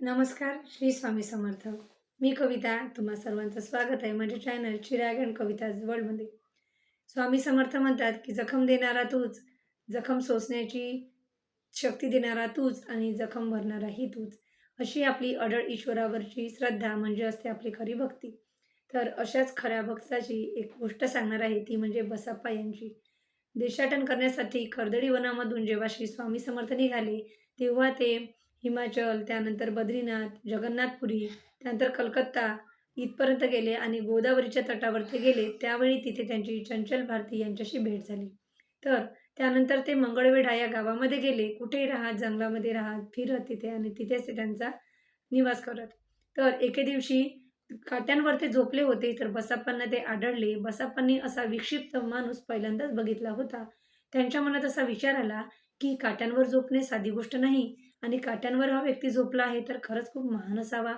नमस्कार श्री स्वामी समर्थ. मी कविता तुम्हा सर्वांचं स्वागत आहे माझ्या चॅनल चिराग अँड कविता वर्ल्डमध्ये स्वामी समर्थ म्हणतात की जखम देणारा तूच जखम सोसण्याची शक्ती देणारा तूच आणि जखम भरणाराही तूच. अशी आपली अडळ ईश्वरावरची श्रद्धा म्हणजे असते आपली खरी भक्ती. तर अशाच खऱ्या भक्ताची एक गोष्ट सांगणार आहे ती म्हणजे बसाप्पा यांची. देशाटन करण्यासाठी खरदडी वनामधून जेव्हा श्री स्वामी समर्थ निघाले तेव्हा ते हिमाचल त्यानंतर बद्रीनाथ जगन्नाथपुरी त्यानंतर कलकत्ता इथपर्यंत गेले आणि गोदावरीच्या तटावर ते गेले. त्यावेळी तिथे त्यांची चंचल भारती यांच्याशी भेट झाली. तर त्यानंतर ते मंगळवेढा या गावामध्ये गेले. कुठेही राहत जंगलामध्ये राहत फिरत तिथे आणि तिथेच ते त्यांचा निवास करत. तर एके दिवशी काट्यांवर ते झोपले होते तर बसाप्पांना ते आढळले. बसाप्पांनी असा विक्षिप्त माणूस पहिल्यांदाच बघितला होता. त्यांच्या मनात असा विचार आला की काट्यांवर झोपणे साधी गोष्ट नाही. आणि काट्यांवर हा व्यक्ती झोपला आहे तर खरंच खूप महान असावा.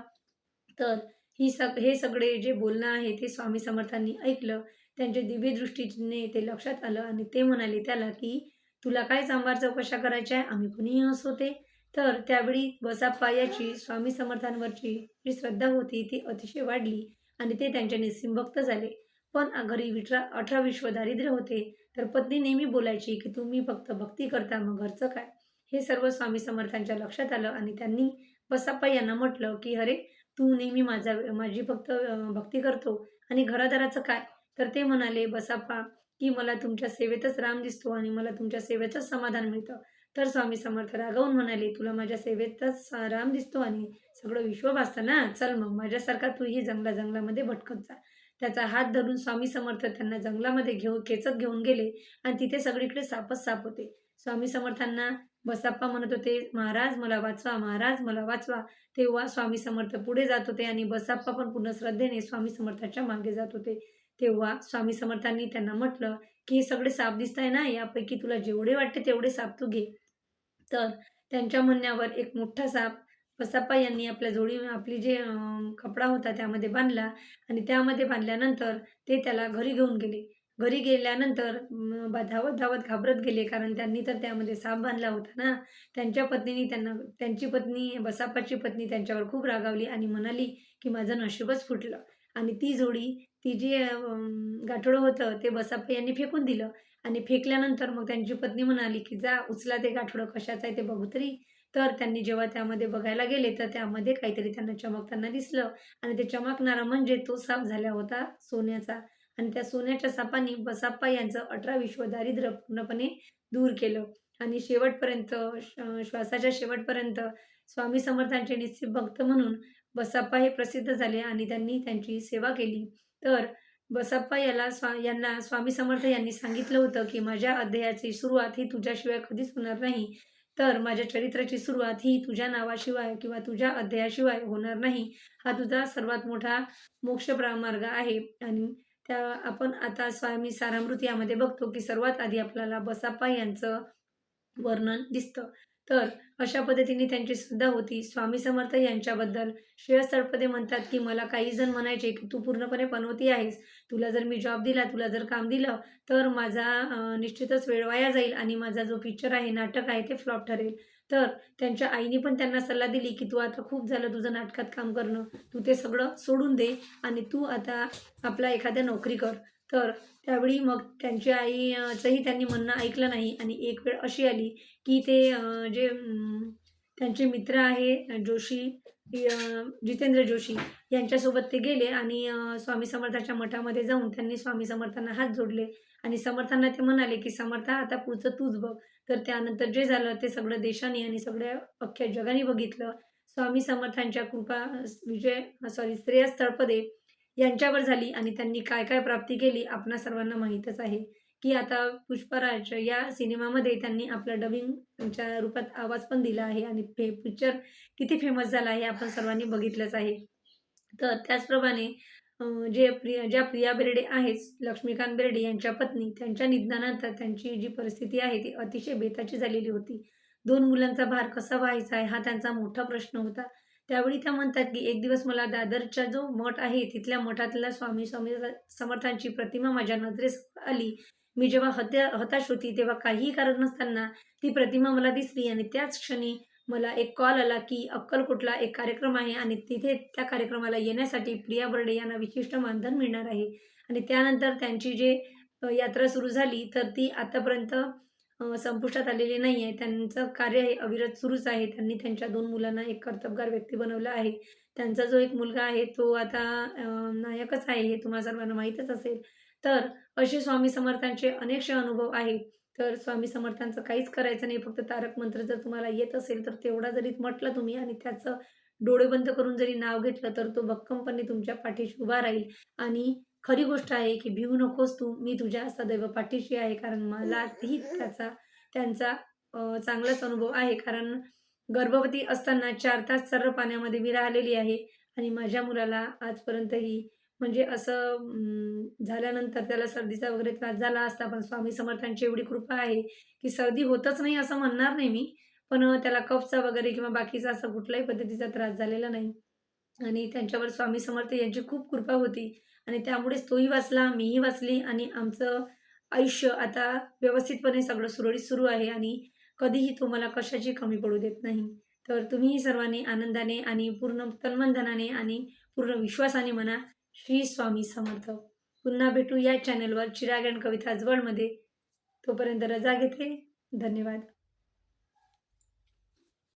तर ही सग हे सगळे जे बोलणं आहे ते स्वामी समर्थांनी ऐकलं. त्यांच्या दिव्य दृष्टीने ते लक्षात आलं आणि ते म्हणाले त्याला की तुला काय सांबार चौकशा करायच्या आहे? आम्ही कुणीही असो ते तर त्यावेळी बसाप्पा याची स्वामी समर्थांवरची जी श्रद्धा होती ती अतिशय वाढली आणि ते त्यांच्या निसिमभक्त झाले. पण घरी विठरा अठरा विश्व दारिद्र्य होते. तर पत्नी नेहमी बोलायची की तुम्ही फक्त भक्ती करता मग घरचं काय? हे सर्व स्वामी समर्थांच्या लक्षात आलं आणि त्यांनी बसाप्पा यांना म्हटलं की अरे तू नेहमी माझा माझी फक्त भक्ती करतो आणि घरादाराचं काय? तर ते म्हणाले बसाप्पा की मला तुमच्या सेवेतच राम दिसतो आणि मला तुमच्या सेवेचंच समाधान मिळतं. तर स्वामी समर्थ रागावून म्हणाले तुला माझ्या सेवेतच राम दिसतो आणि सगळं विश्व भासतं ना? चल मग माझ्यासारखा तूही जंगला जंगलामध्ये भटकत जा. त्याचा हात धरून स्वामी समर्थ त्यांना जंगलामध्ये घेऊन खेचत घेऊन गेले आणि तिथे सगळीकडे सापच साप होते. स्वामी समर्थांना बसाप्पा म्हणत होते महाराज मला वाचवा महाराज मला वाचवा. तेव्हा स्वामी समर्थ पुढे जात होते आणि बसाप्पा पण पूर्ण श्रद्धेने स्वामी समर्थाच्या मागे जात होते. तेव्हा स्वामी समर्थांनी त्यांना म्हटलं की हे सगळे साप दिसत आहे ना? यापैकी तुला जेवढे वाटते तेवढे साप तू घे. तर त्यांच्या म्हणण्यावर एक मोठा साप बसाप्पा यांनी आपल्या जोडी आपली जे कपडा होता त्यामध्ये बांधला आणि त्यामध्ये बांधल्यानंतर ते त्याला घरी घेऊन गेले. घरी गेल्यानंतर धावत धावत घाबरत गेले. कारण त्यांनी तर त्यामध्ये साप बांधला होता ना. त्यांच्या पत्नीने त्यांना त्यांची पत्नी बसाप्पाची पत्नी त्यांच्यावर खूप रागावली आणि म्हणाली की माझं नशीबच फुटलं. आणि ती जोडी ती जी गाठोडं होतं ते बसाप्पा यांनी फेकून दिलं. आणि फेकल्यानंतर मग त्यांची पत्नी म्हणाली की जा उचला ते गाठोडं कशाचं आहे ते बघू तरी. तर त्यांनी जेव्हा त्यामध्ये बघायला गेले तर त्यामध्ये काहीतरी त्यांना चमकताना दिसलं. आणि ते चमकणारा म्हणजे तो साप झाला होता सोन्याचा. आणि त्या सोन्याच्या सापाने बसाप्पा यांचं अठरा विश्व दारिद्र्य पूर्णपणे दूर केलं. आणि शेवटपर्यंत श्वासाच्या शेवटपर्यंत स्वामी समर्थांचे निश्चित भक्त म्हणून बसाप्पा हे प्रसिद्ध झाले आणि त्यांनी त्यांची सेवा केली. तर बसाप्पा याला स्वा यांना स्वामी समर्थ यांनी सांगितलं होतं की माझ्या अध्यायाची सुरुवात ही तुझ्याशिवाय कधीच होणार नाही. तर माझ्या चरित्राची सुरुवात ही तुझ्या नावाशिवाय किंवा तुझ्या अध्यायाशिवाय होणार नाही. हा तुझा सर्वात मोठा मोक्ष मार्ग आहे. आणि त्या आपण आता स्वामी सारामृत यामध्ये बघतो की सर्वात आधी आपल्याला बसाप्पा यांचं वर्णन दिसतं. तर अशा पद्धतीने त्यांची श्रद्धा होती. स्वामी समर्थ यांच्याबद्दल श्रेयस तळपदे म्हणतात की मला काही जण म्हणायचे की तू पूर्णपणे पनवती आहेस. तुला जर मी जॉब दिला तुला जर काम दिलं तर माझा निश्चितच वेळ वाया जाईल आणि माझा जो पिक्चर आहे नाटक आहे ते फ्लॉप ठरेल तर त्यांच्या आईने पण त्यांना सल्ला दिली की तू आता खूप झालं तुझं नाटकात काम करणं. तू ते सगळं सोडून दे आणि तू आता आपला एखाद्या नोकरी कर. तर त्यावेळी मग त्यांची आईचंही त्यांनी म्हणणं ऐकलं नाही आणि एक वेळ अशी आली की ते जे त्यांचे मित्र आहे जोशी जितेंद्र जोशी यांच्यासोबत ते गेले आणि स्वामी समर्थाच्या मठामध्ये जाऊन त्यांनी स्वामी समर्थांना हात जोडले आणि समर्थांना ते म्हणाले की समर्था आता पुढचं तूच बघ. तर त्यानंतर जे झालं ते सगळं देशाने आणि सगळ्या अख्ख्या जगाने बघितलं. स्वामी समर्थांच्या कृपा विजय सॉरी श्रेयस तळपदे यांच्यावर झाली आणि त्यांनी काय काय प्राप्ती केली आपणा सर्वांना माहीतच आहे. की आता पुष्पराज या सिनेमामध्ये त्यांनी आपल्या डबिंगच्या रूपात आवाज पण दिला आहे आणि हे पिक्चर किती फेमस झाला आहे आपण सर्वांनी बघितलंच आहे. तर त्याचप्रमाणे जे प्रिया ज्या प्रिया बेर्डे आहेत लक्ष्मीकांत बेर्डे यांच्या पत्नी त्यांच्या निधनानंतर त्यांची जी परिस्थिती आहे ती अतिशय बेताची झालेली होती. दोन मुलांचा भार कसा व्हायचा आहे हा त्यांचा मोठा प्रश्न होता. त्यावेळी त्या म्हणतात की एक दिवस मला दादरचा जो मठ आहे तिथल्या मठातल्या स्वामी स्वामी समर्थांची प्रतिमा माझ्या नजरेस आली. मी जेव्हा हत्या हताश होती तेव्हा काहीही कारण नसताना ती प्रतिमा मला दिसली आणि त्याच क्षणी मला एक कॉल आला की अक्कलकोटला एक कार्यक्रम आहे आणि तिथे त्या कार्यक्रमाला येण्यासाठी प्रिया बर्डे यांना विशिष्ट मानधन मिळणार आहे. आणि त्यानंतर त्यांची जे यात्रा सुरू झाली तर ती आतापर्यंत संपुष्टात आलेली नाही आहे त्यांचं कार्य हे अविरत सुरूच आहे. त्यांनी त्यांच्या दोन मुलांना एक कर्तबगार व्यक्ती बनवला आहे. त्यांचा जो एक मुलगा आहे तो आता नायकच आहे हे तुम्हाला सर्वांना माहीतच असेल. तर असे स्वामी समर्थांचे अनेकशे अनुभव आहेत. तर स्वामी समर्थांचं काहीच करायचं नाही. फक्त तारक मंत्र जर तुम्हाला येत असेल तर तेवढा जरी म्हटलं तुम्ही आणि त्याचं डोळे बंद करून जरी नाव घेतलं तर तो भक्कमपणे तुमच्या पाठीशी उभा राहील. आणि खरी गोष्ट आहे की भिवू नकोस तू. मी तुझ्या असा दैव पाठीशी आहे कारण मलाही त्याचा त्यांचा चांगलाच अनुभव आहे. कारण गर्भवती असताना चार तास सर्व पाण्यामध्ये मी राहिलेली आहे आणि माझ्या मुलाला आजपर्यंतही म्हणजे असं झाल्यानंतर त्याला सर्दीचा वगैरे त्रास झाला असता. पण स्वामी समर्थांची एवढी कृपा आहे की सर्दी होतच नाही असं म्हणणार नाही मी. पण त्याला कफचा वगैरे किंवा बाकीचा असा कुठल्याही पद्धतीचा त्रास झालेला नाही. आणि त्यांच्यावर स्वामी समर्थ यांची खूप कृपा होती. आणि त्यामुळेच तोही वाचला मीही वाचली आणि आमचं आयुष्य आता व्यवस्थितपणे सगळं सुरळीत सुरू आहे आणि कधीही तुम्हाला कशाची कमी पडू देत नाही. तर तुम्हीही सर्वांनी आनंदाने आणि पूर्ण तन्मनधनाने आणि पूर्ण विश्वासाने म्हणा श्री स्वामी समर्थ. पुन्हा भेटू या चॅनलवर चिरागण कविता जवळमध्ये तोपर्यंत रजा घेते. धन्यवाद.